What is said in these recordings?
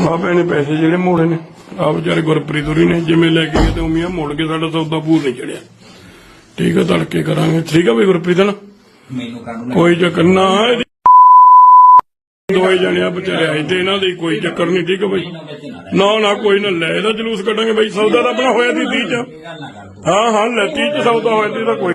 ਆ ਭੈਣੇ ਪੈਸੇ ਜਿਹੜੇ ਮੋੜੇ ਨੇ। ਆ ਵਿਚਾਰੇ ਗੁਰਪ੍ਰੀਤ ਹੋਰੀ ਨੇ ਜਿਵੇਂ ਲੈ ਕੇ ਗਏ ਤੇ ਉਮੀਆਂ ਮੋੜ ਕੇ ਸਾਡਾ ਸੌਦਾ ਪੂਰ ਨਹੀਂ ਚੜਿਆ। ਠੀਕ ਹੈ ਤੜਕੇ ਕਰਾਂਗੇ। ਠੀਕ ਹੈ ਬਈ ਗੁਰਪ੍ਰੀਤ ਨਾ? ਮੈਨੂੰ ਕਾਹਨੂੰ ਕੋਈ ਚੱਕਰ ਨਾ ਇਹਦੀ ਦੋਏ ਜਣਿਆ ਵਿਚਾਰੇ ਆਏ ਤੇ ਇਹਨਾਂ ਦੀ ਕੋਈ ਚੱਕਰ ਨਹੀਂ ਠੀਕ ਹੈ ਬਈ? ਨਾ ਨਾ ਕੋਈ ਨਾ ਲੈ ਇਹਦਾ ਜਲੂਸ ਕੱਢਾਂਗੇ ਬਈ। ਸੌਦਾ ਤਾਂ ਆਪਣਾ ਹੋਇਆ ਦੀ 30 ਚ। ਹਾਂ ਹਾਂ ਲੈ 30 ਚ ਸੌਦਾ ਹੋਇਆ ਦੀ ਤਾਂ ਕੋਈ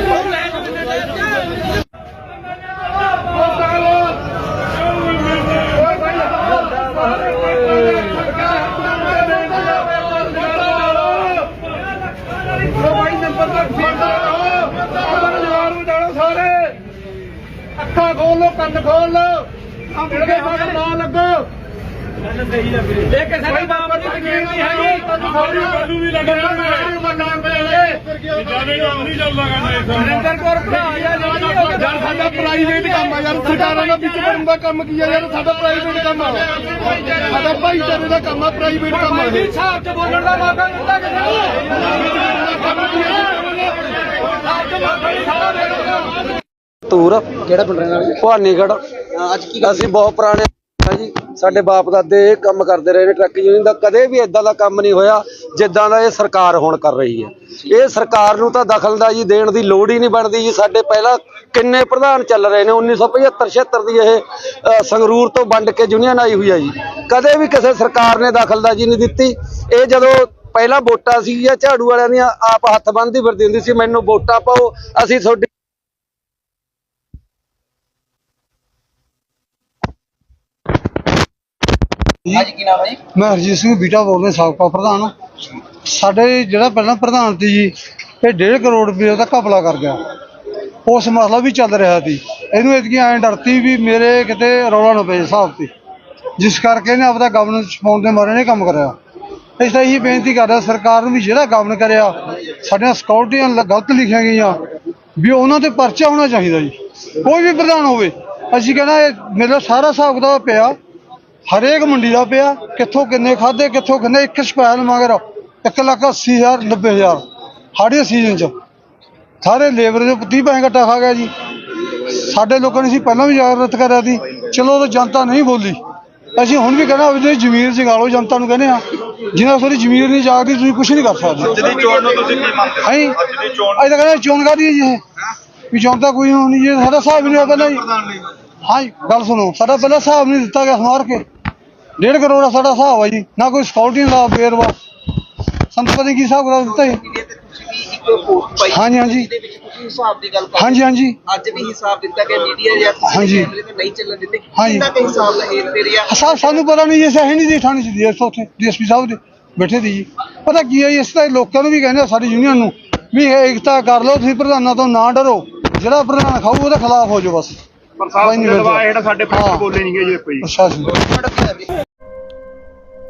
ਗੱਡੀ ਜੁੜੀ ਸਾਰੇ। ਅੱਖਾਂ ਖੋਲ ਲੋ ਕੰਨ ਖੋਲ। ਲੋ ਆਪਣੇ ਸਾਡੇ ਨਾ ਲੱਗੋ ਇਹ ਕਿਸੇ ਦੀ ਬਾਬਾ ਦੀ ਤਕੀਰ ਨਹੀਂ ਹੈਗੀ। ਤੁਹਾਨੂੰ ਵੀ ਲੱਗਣਾ ਮੈਂ ਬੰਦਾ ਪਏ ਜ਼ਿਆਦਾ ਨਹੀਂ ਚੱਲਦਾ ਕਹਿੰਦਾ ਨਰਿੰਦਰ ਕੌਰ ਭਰਾ ਯਾਰ ਯਾਰ ਸਾਡਾ ਪ੍ਰਾਈਵੇਟ ਕੰਮ ਆ ਯਾਰ ਸਰਕਾਰਾਂ ਦਾ ਵਿੱਚ ਵੜਨ ਦਾ ਕੰਮ ਕੀ ਆ ਯਾਰ ਸਾਡਾ ਪ੍ਰਾਈਵੇਟ ਕੰਮ ਆ। ਸਾਡਾ ਭਾਈਚਾਰੇ ਦਾ ਕੰਮ ਆ ਪ੍ਰਾਈਵੇਟ ਕੰਮ ਆ ਇਹ। ਹਿਸਾਬ ਚ ਬੋਲਣ ਦਾ ਮੌਕਾ ਦਿੱਤਾ ਕਿ ਤੂਰ ਕਿਹੜਾ ਪਿੰਡ ਰਹਿਣਾ ਭਵਾਨੀਗੜ੍ਹ। ਅੱਜ ਕੀ ਅਸੀਂ ਬਹੁਤ ਪੁਰਾਣੇ ਹਾਂ ਜੀ ਸਾਡੇ ਬਾਪ ਦਾਦੇ ਇਹ ਕੰਮ ਕਰਦੇ ਰਹੇ ਨੇ ਟਰੱਕ ਯੂਨੀਅਨ ਦਾ, ਕਦੇ ਵੀ ਇਦਾਂ ਦਾ ਕੰਮ ਨਹੀਂ ਹੋਇਆ ਜਿੱਦਾਂ ਦਾ ਇਹ ਸਰਕਾਰ ਹੁਣ ਕਰ ਰਹੀ ਹੈ। ਇਹ ਸਰਕਾਰ ਨੂੰ ਤਾਂ ਦਖਲਅੰਦਾਜ਼ੀ ਦੇਣ ਦੀ ਲੋੜ ਹੀ ਨਹੀਂ ਬਣਦੀ ਜੀ। ਸਾਡੇ ਪਹਿਲਾਂ ਕਿੰਨੇ ਪ੍ਰਧਾਨ ਚੱਲ ਰਹੇ ਨੇ 1975 76 ਦੀ ਇਹ ਸੰਗਰੂਰ ਤੋਂ ਵੰਡ ਕੇ ਯੂਨੀਅਨ ਆਈ ਹੋਈ ਹੈ ਜੀ। ਕਦੇ ਵੀ ਕਿਸੇ ਸਰਕਾਰ ਨੇ ਦਖਲਅੰਦਾਜ਼ੀ ਨਹੀਂ ਦਿੱਤੀ। ਇਹ ਜਦੋਂ ਪਹਿਲਾਂ ਵੋਟਾਂ ਸੀ ਜਾਂ ਝਾੜੂ ਵਾਲਿਆਂ ਦੀਆਂ ਆਪ ਹੱਥ ਬੰਨ੍ਹਦੀ ਫਿਰਦੀ ਹੁੰਦੀ ਸੀ, ਮੈਨੂੰ ਵੋਟਾਂ ਪਾਓ, ਅਸੀਂ ਤੁਹਾਡੀ ਅੱਜ ਕੀ ਨਾਮ ਹੈ ਜੀ? ਮੈਂ ਹਰਜੀਤ ਸਿੰਘ ਬੀਟਾ ਬੋਲ ਰਿਹਾ ਸਾਬਕਾ ਪ੍ਰਧਾਨ। ਸਾਡੇ ਜਿਹੜਾ ਪਹਿਲਾਂ ਪ੍ਰਧਾਨ ਸੀ ਜੀ ਇਹ 1.5 ਕਰੋੜ ਰੁਪਏ ਦਾ ਘਪਲਾ ਕਰ ਗਿਆ। ਉਸ ਮਸਲਾ ਵੀ ਚੱਲ ਰਿਹਾ ਸੀ। ਇਹਨੂੰ ਇਤਕੀ ਐਂ ਡਰਤੀ ਵੀ ਮੇਰੇ ਕਿਤੇ ਰੌਲਾ ਨਾ ਪਏ ਹਿਸਾਬ ਤੇ। ਜਿਸ ਕਰਕੇ ਇਹਨੇ ਆਪਦਾ ਗਵਰਨੈਂਸ ਛਪਾਉਣ ਦੇ ਮਾਰੇ ਨੇ ਕੰਮ ਕਰਿਆ। ਇਸ ਤਰ੍ਹਾਂ ਹੀ ਬੇਨਤੀ ਕਰਦਾ ਸਰਕਾਰ ਨੂੰ ਵੀ ਜਿਹੜਾ ਗਵਰਨ ਕਰਿਆ ਸਾਡੀਆਂ ਸਿਕਿਉਰਟੀਆਂ ਗਲਤ ਲਿਖੀਆਂ ਗਈਆਂ ਵੀ ਉਹਨਾਂ ਤੇ ਪਰਚਾ ਹੋਣਾ ਚਾਹੀਦਾ ਜੀ। ਕੋਈ ਵੀ ਪ੍ਰਧਾਨ ਹੋਵੇ। ਅਸੀਂ ਕਹਿੰਦਾ ਇਹ ਮੇਰਾ ਸਾਰਾ ਹਿਸਾਬ ਕਿਤਾਬ ਪਿਆ। ਹਰੇਕ ਮੰਡੀ ਦਾ ਪਿਆ ਕਿੱਥੋਂ ਕਿੰਨੇ ਖਾਦੇ ਕਿੱਥੋਂ ਕਿੰਨੇ ਇੱਕ ਸਪੈਲ ਮਗਰ 1 ਲੱਖ 80 ਹਜ਼ਾਰ 90 ਹਜ਼ਾਰ ਹਾੜੇ ਸੀਜ਼ਨ ਚ। ਸਾਰੇ ਲੇਬਰ ਦੇ 30 ਪੈਸੇ ਘਟਾ ਖਾ ਗਿਆ ਜੀ। ਸਾਡੇ ਲੋਕਾਂ ਨੇ ਸੀ ਪਹਿਲਾਂ ਵੀ ਜਾਗਰਤ ਕਰਿਆ ਸੀ। ਚਲੋ ਉਹ ਜਨਤਾ ਨਹੀਂ ਬੋਲੀ। ਅਸੀਂ ਹੁਣ ਵੀ ਕਹਿੰਦਾ ਵੀ ਜ਼ਮੀਰ ਜਗਾ ਲਓ ਜਨਤਾ ਨੂੰ ਕਹਿੰਦੇ ਆ ਜਿਨ੍ਹਾਂ ਤੁਹਾਡੀ ਜ਼ਮੀਰ ਨਹੀਂ ਜਾਗਦੀ ਤੁਸੀਂ ਕੁਝ ਨਹੀਂ ਕਰ ਸਕਦੇ। ਜਿਹੜੀ ਚੋਣ ਨੂੰ ਤੁਸੀਂ ਕੀ ਮੰਗਦੇ ਹਾਂਜੀ ਅੱਜ ਤਾਂ ਕਹਿੰਦੇ ਚੋਣ ਕਾਦੀ ਹੈ ਜੀ ਇਹ। ਵੀ ਚੋਣ ਤਾਂ ਕੋਈ ਹੋਣੀ ਜੀ। ਸਾਡਾ ਹਿਸਾਬ ਹੀ ਨਹੀਂ ਪਹਿਲਾਂ ਜੀ। ਹਾਂ ਗੱਲ ਸੁਣੋ। ਸਾਡਾ ਪਹਿਲਾਂ ਹਿਸਾਬ ਨਹੀਂ ਦਿੱਤਾ ਗਿਆ ਸਮਾਰ ਕੇ। ਡੇਢ ਕਰੋੜ ਦਾ ਸਾਡਾ ਹਿਸਾਬ ਹੈ ਜੀ ਨਾ ਕੋਈ ਸਕਿਉਰਟੀ ਦਾ ਬੇਰਵਾ ਸਾਨੂੰ ਪਤਾ ਨਹੀਂ ਕੀ ਹਿਸਾਬ ਕਰਾ ਦਿੱਤਾ ਜੀ। ਤੇ ਤੁਸੀਂ ਵੀ ਇੱਕ ਪੋਸਟ ਪਾਈ ਹਾਂਜੀ ਹਾਂਜੀ। ਜਿਹਦੇ ਵਿੱਚ ਤੁਸੀਂ ਹਿਸਾਬ ਦੀ ਗੱਲ ਕਰ ਹਾਂਜੀ ਹਾਂਜੀ। ਅੱਜ ਵੀ ਹਿਸਾਬ ਦਿੱਤਾ ਕਿ ਮੀਡੀਆ ਜਾਂ ਤੁਸੀਂ ਹਾਂਜੀ। ਕੈਮਰੇ ਤੇ ਨਹੀਂ ਚੱਲਣ ਦਿੱਤੇ ਹਾਂਜੀ। ਕਿੰਨਾ ਕੁ ਹਿਸਾਬ ਦਾ ਹੇਰ ਫੇਰ ਜਾਂ ਸਾ ਸਾਨੂੰ ਪਤਾ ਨਹੀਂ ਜੀ ਅਸੀਂ ਹੈ ਨਹੀਂ ਜੀ ਥਾਣੇ ਚ ਡੀਐਸ ਉੱਥੇ ਡੀਐਸਪੀ ਸਾਹਿਬ ਦੇ ਬੈਠੇ ਦੀ ਜੀ। ਪਤਾ ਕੀ ਹੈ ਜੀ, ਇਸ ਤਰ੍ਹਾਂ ਲੋਕਾਂ ਨੂੰ ਵੀ ਕਹਿੰਦੇ ਆ ਸਾਡੀ ਯੂਨੀਅਨ ਨੂੰ ਵੀ ਇਹ ਏਕਤਾ ਕਰ ਲਓ ਤੁਸੀਂ ਪ੍ਰਧਾਨਾਂ ਤੋਂ ਨਾ ਡਰੋ। ਜਿਹੜਾ ਪ੍ਰਧਾਨ ਖਾਊ ਉਹਦੇ ਖਿਲਾਫ ਹੋ ਜਾਓ ਬਸ। ਪ੍ਰਸ਼ਾਸਨ ਦੇ ਦਬਾਅ ਹੇਠ ਸਾਡੇ ਪਿੰਡ। ਚ ਬੋਲੇ ਨਹੀਂ ਗਏ ਜੀ ਕੋਈ। ਪ੍ਰਸ਼ਾਸਨ।